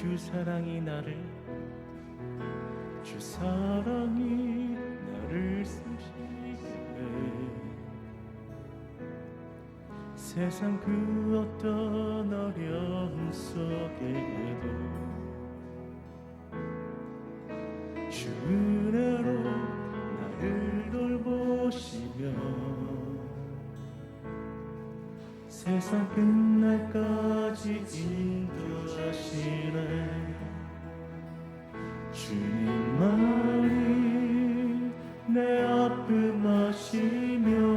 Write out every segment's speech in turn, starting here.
주 사랑이 나를 주 사랑이 나를 쓰시네. 세상 그 어떤 어려움 속에도 내 앞에 마시며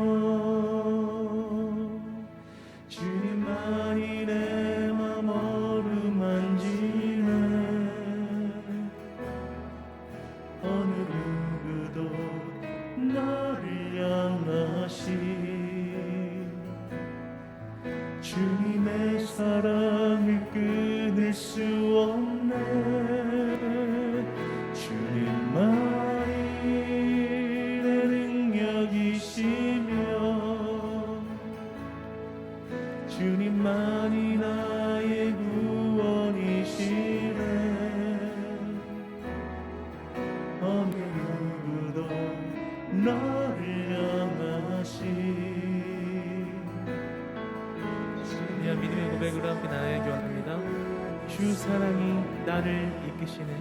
계시네.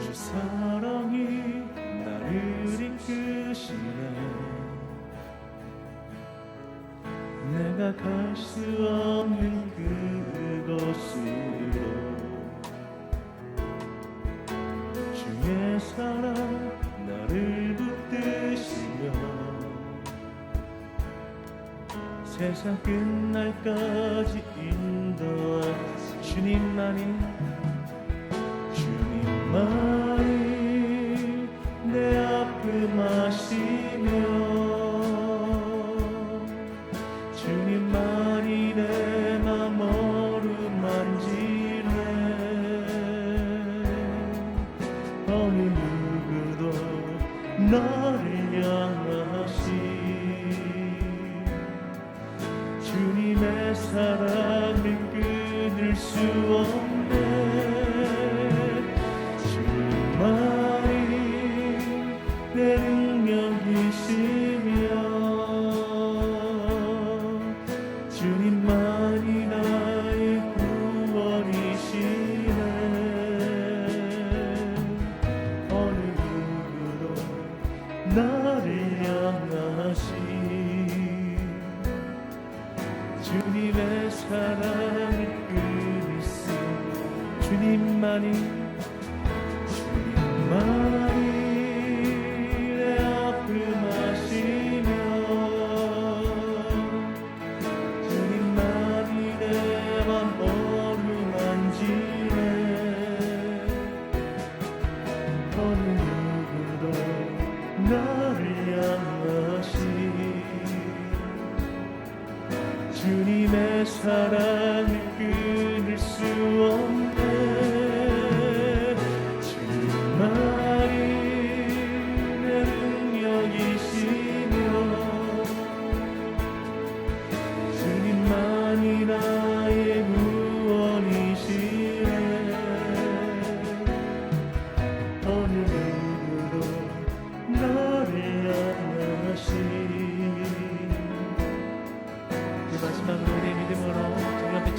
주 사랑이 나를 이끄시네. 내가 갈 수 없는 그곳으로 세상 끝날까지 인도할 주님만이 주님만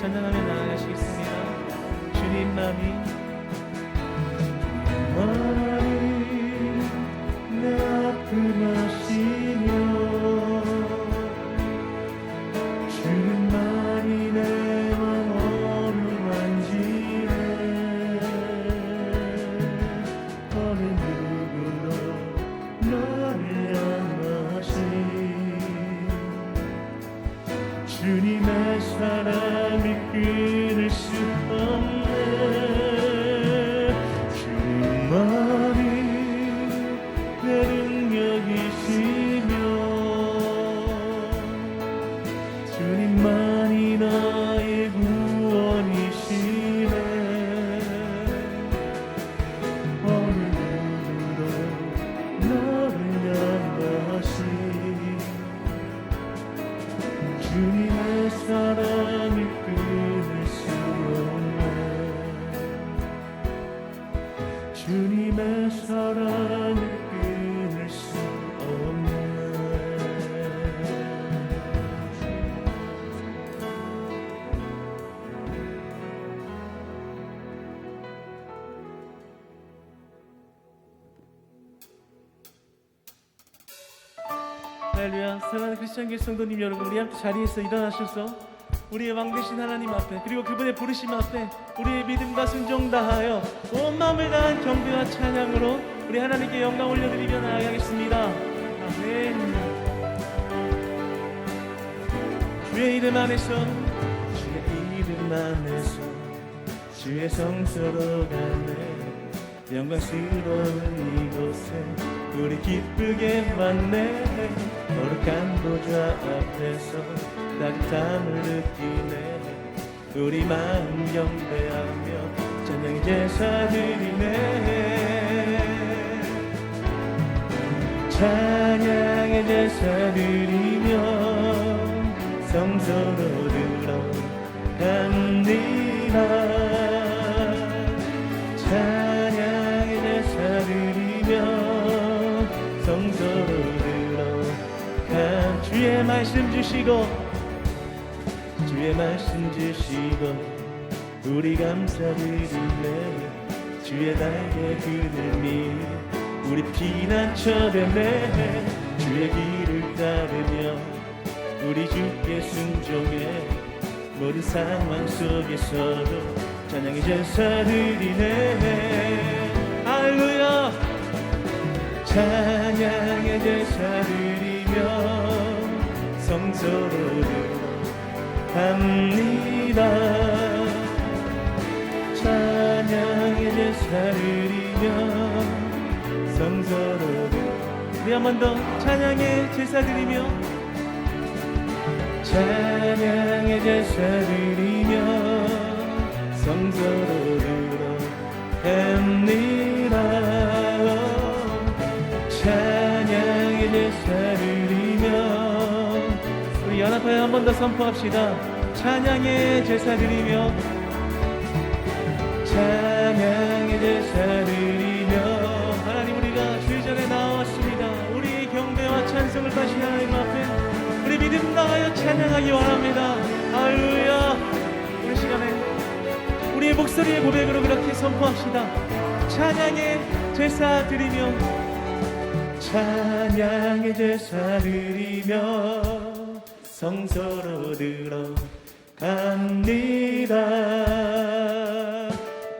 찬양하며 나아가시겠습니다. 주님 마음이 할렐루야. 사랑하는 크리스천 교회 성도님 여러분 우리 함께 자리에서 일어나셔서 우리의 왕 되신 하나님 앞에 그리고 그분의 부르심 앞에 우리의 믿음과 순종 다하여 온 마음을 다한 경배와 찬양으로 우리 하나님께 영광 올려드리며 나아가겠습니다. 아멘. 주의 이름 안에서 주의 이름 안에서 주의 성소로 가네. 영광스러운 이곳에 우리 기쁘게 왔네. 거룩한 보좌 앞에서 따뜻함을 느끼네. 우리 마음 경배하며 찬양 제사 드리네. 찬양의 제사 드리며 성소로 들어갑니다 말씀 주시고 주의 말씀 주시고 우리 감사드리네. 주의 날개 그늘이 우리 피난처 되네. 주의 길을 따르며 우리 주께 순종해. 모든 상황 속에서도 찬양의 제사 드리네. 할렐루야! 찬양의 제사 드리며 성소로 들어갑니다. 찬양의 제사 드리며 성소로 들어 우리 한 번 더 찬양의 제사 드리며 찬양의 제사 드리며 성소로 번 더 선포합시다. 찬양의 제사 드리며 찬양의 제사 드리며. 하나님 우리가 주의 전에 나왔습니다. 우리 경배와 찬송을 다시 하나님 앞에 우리 믿음 나하여 찬양하기 원합니다. 할렐루야. 우리 시간에 우리의 목소리의 고백으로 그렇게 선포합시다. 찬양의 제사 드리며 찬양의 제사 드리며 성소로 들어갑니다.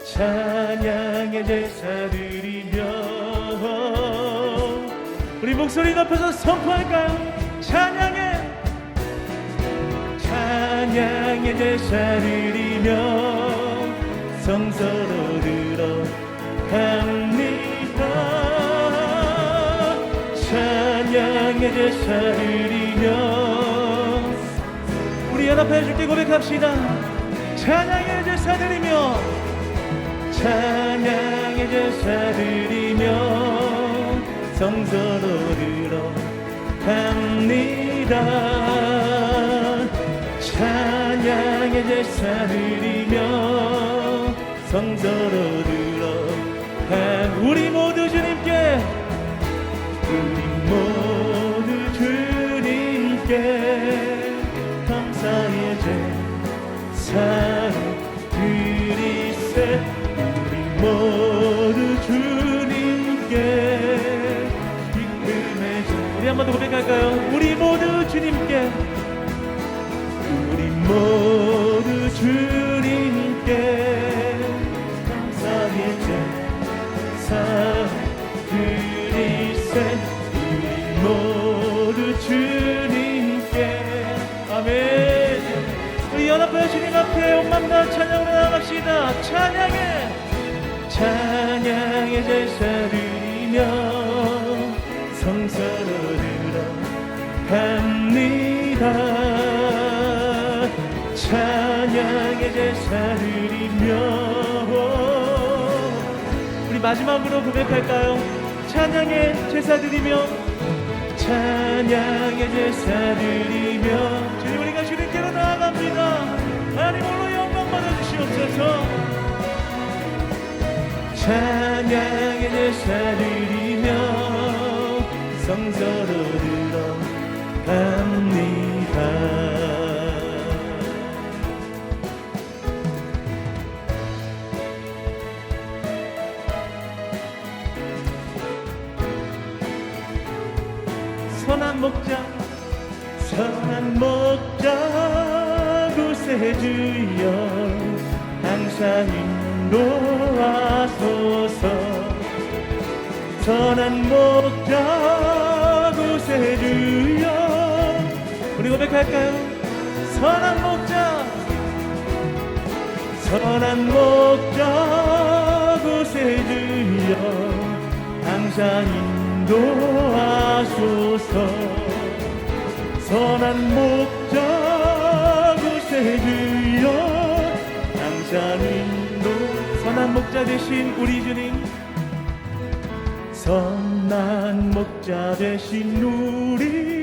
찬양의 제사 드리며 우리 목소리 높여서 선포할까요? 찬양의 찬양의 제사 드리며 성소로 들어갑니다. 찬양의 제사 드리며 연합하여 주께 고백합시다. 찬양의 제사 드리며 찬양의 제사 드리며 성소로 들어갑니다. 찬양의 제사 드리며 성소로 들어가 우리 모두 주님께 우리 모두 고백할까요 우리 모두 주님께 우리 모두 주님께 감사의 제사 드리세 우리 모두 주님께 아멘. 우리 연합하여 주님 앞에 온맘 다 찬양으로 나갑시다. 찬양해. 찬양의 제사 드리며 들어갑니다 찬양의 제사 드리며 우리 마지막으로 고백할까요? 찬양의 제사 드리며 찬양의 제사 드리며 주님 우리가 주님께로 나아갑니다. 하나님 홀로 영광 받아 주시옵소서. 찬양의 제사 드리며 성서로 들어갑니다 선한 목자 선한 목자 구세주여 항상 인도하소서. 선한 목자 구세주여 우리 고백할까요? 선한 목자 선한 목자 구세 주여 항상 인도하소서. 선한 목자 구세 주여 항상 인도. 선한 목자 되신 우리 주님. 선한 목자 되신 우리 주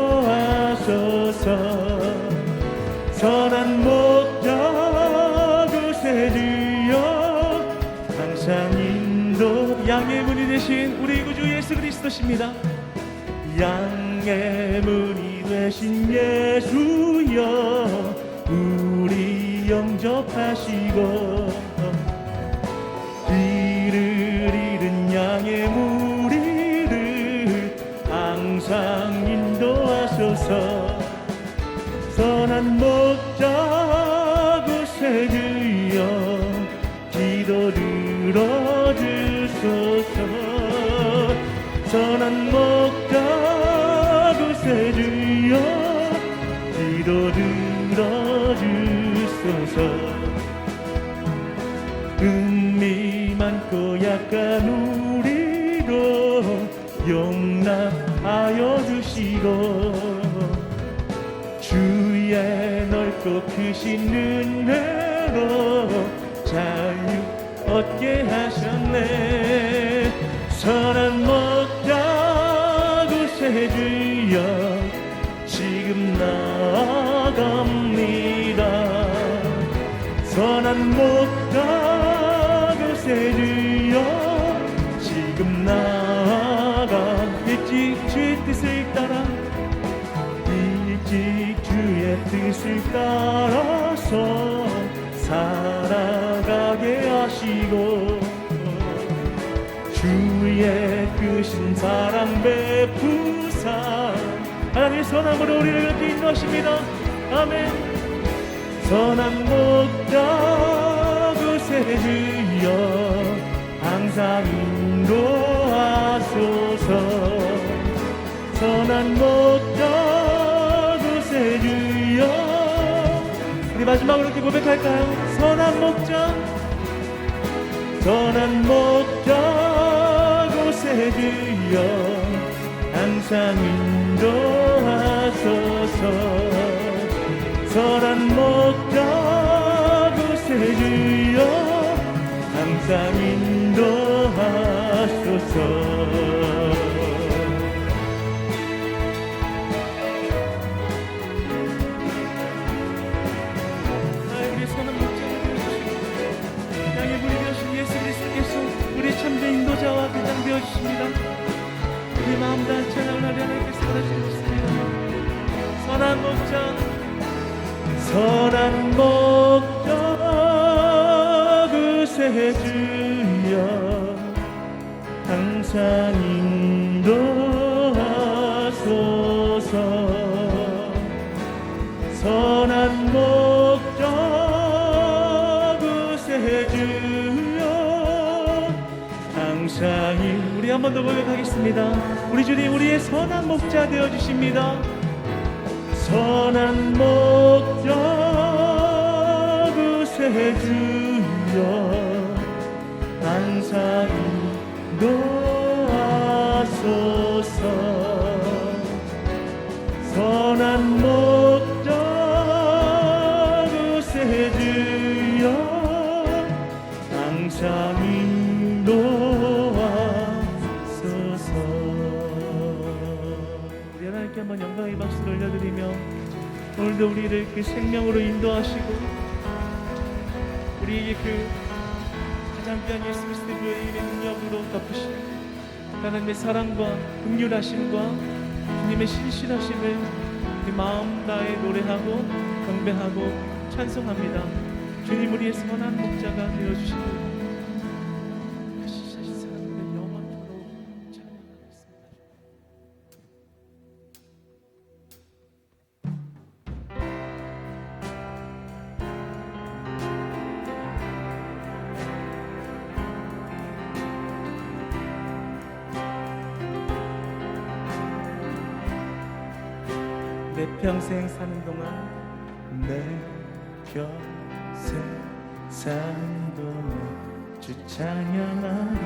그리스도십니다. 양의 문이 되신 예수여 우리 영접하시고 넓고 크신 은혜로 자유 얻게 하셨네. 선한 목자 구세주여 지금 나아갑니다. 선한 목 하나님의 선함으로 우리를 이렇게 인도하십니다. 아멘. 선한 목자 구세주여 항상 인도하소서. 선한 목자 구세주여. 우리 마지막으로 이렇게 고백할까요? 선한 목자. 선한 목자 구세주여 항상 인도하소서. 선한 목자 구세주여 항상 인도하소서. 참된 인도자와 대장 되어주십니다 우리 마음 찬양을 하리 하나님께서 받아주셨습니다 선한 목자 선한 목자 구세주여. 항상 인도하소서. 선 우리 한 번 더 고백하겠습니다. 우리 주님 우리의 선한 목자 되어 주십니다. 선한 목자 구세주여 항상 인도하소서. 선한 목 영광의 박수를 올려드리며 오늘도 우리를 그 생명으로 인도하시고 우리에게 그 가장 함께한 예수 그리스도의 보혈의 능력으로 덮으시고 하나님의 사랑과 긍휼하심과 주님의 신실하심을 우리 마음 다해 노래하고 경배하고 찬송합니다. 주님 우리의 선한 목자가 되어주시고 내 평생 사는 동안 내 평생 사는 동안 주 찬양하리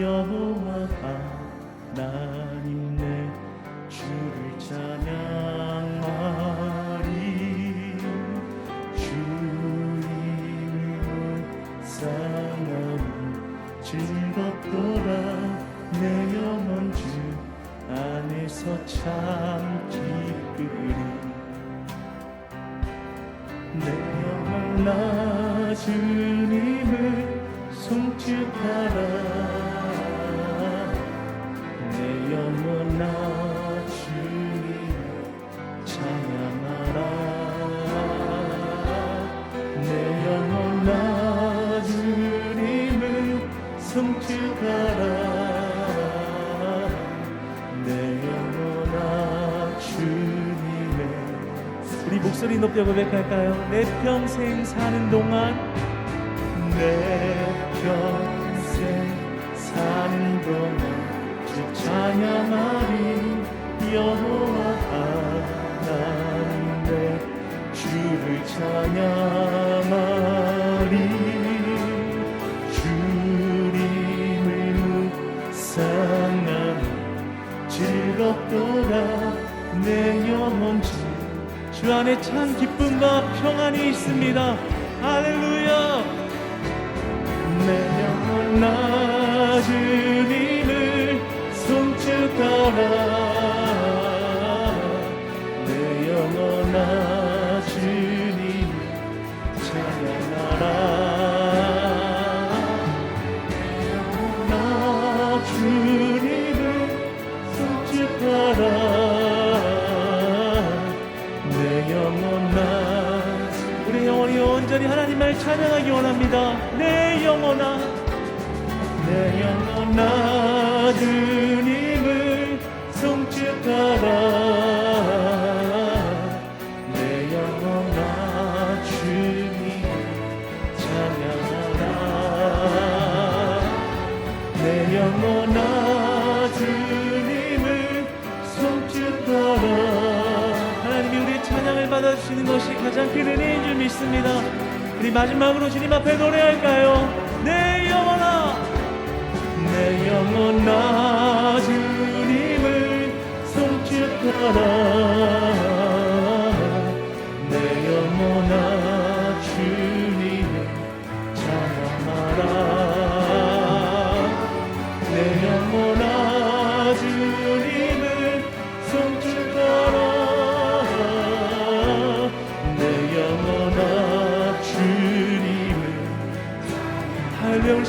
여호와 하나님 내 주를 찬양 나 주님을 송축하라. 내 영혼 나 목소리 높여 고백할까요? 내 평생 사는 동안 내 평생 사는 동안 주 찬양하리 여호와 하나님 내 주를 찬양하리 즐겁도다 내 영혼 주주 안에 참 기쁨과 평안이 있습니다. 할렐루야. 내 영혼 나 주님을 송축하라 온전히 하나님을 찬양하기 원합니다. 내 영혼아. 내 영혼아 주님을 송축하라 내 영혼아 주님을 찬양하라 내 영혼아 주님을 송축하라 하나님이 우리의 찬양을 받아주시는 것이 가장 큰 은혜인 줄 믿습니다. 우리 마지막으로 주님 앞에 노래할까요? 내 영혼아. 내 영혼아 주님을 송축하라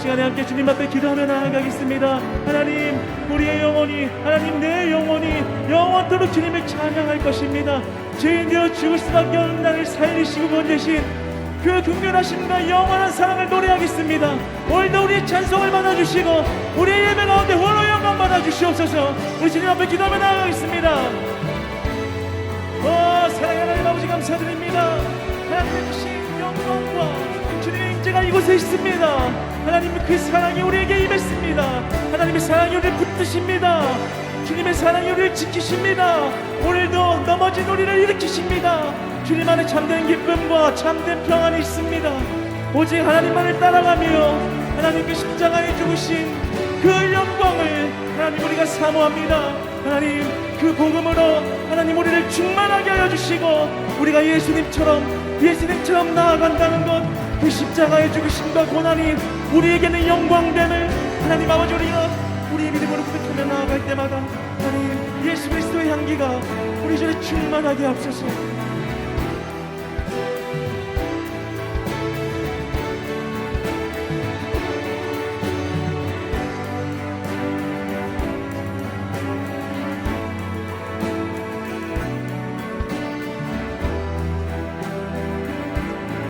시간에 함께 주님 앞에 기도하며 나아가겠습니다. 하나님 우리의 영혼이 하나님 내 영혼이 영원토록 주님을 찬양할 것입니다. 죄인 되어 죽을 수밖에 없는 나를 살리시고 건대신 그 긍휼하심과 영원한 사랑을 노래하겠습니다. 오늘도 우리의 찬송을 받아주시고 우리의 예배 가운데 홀로 영광 받아주시옵소서. 우리 주님 앞에 기도하며 나아가겠습니다. 오 사랑의 하나님 아버지 감사드립니다. 하나님의 크신 영광과 임재가 이곳에 있습니다. 하나님의 그 사랑이 우리에게 임했습니다. 하나님의 사랑이 우리를 붙드십니다. 주님의 사랑이 우리를 지키십니다. 오늘도 넘어진 우리를 일으키십니다. 주님 안에 참된 기쁨과 참된 평안이 있습니다. 오직 하나님만을 따라가며 하나님 그 십자가에 죽으신 그 영광을 하나님 우리가 사모합니다. 하나님 그 복음으로 하나님 우리를 충만하게 하여 주시고 우리가 예수님처럼 예수님처럼 나아간다는 것 그 십자가의 죽으심과 고난이 우리에게는 영광됨을. 하나님 아버지 우리가 우리의 믿음으로 고백하며 나아갈 때마다 하나님 예수 그리스도의 향기가 우리 중에 충만하게 하옵소서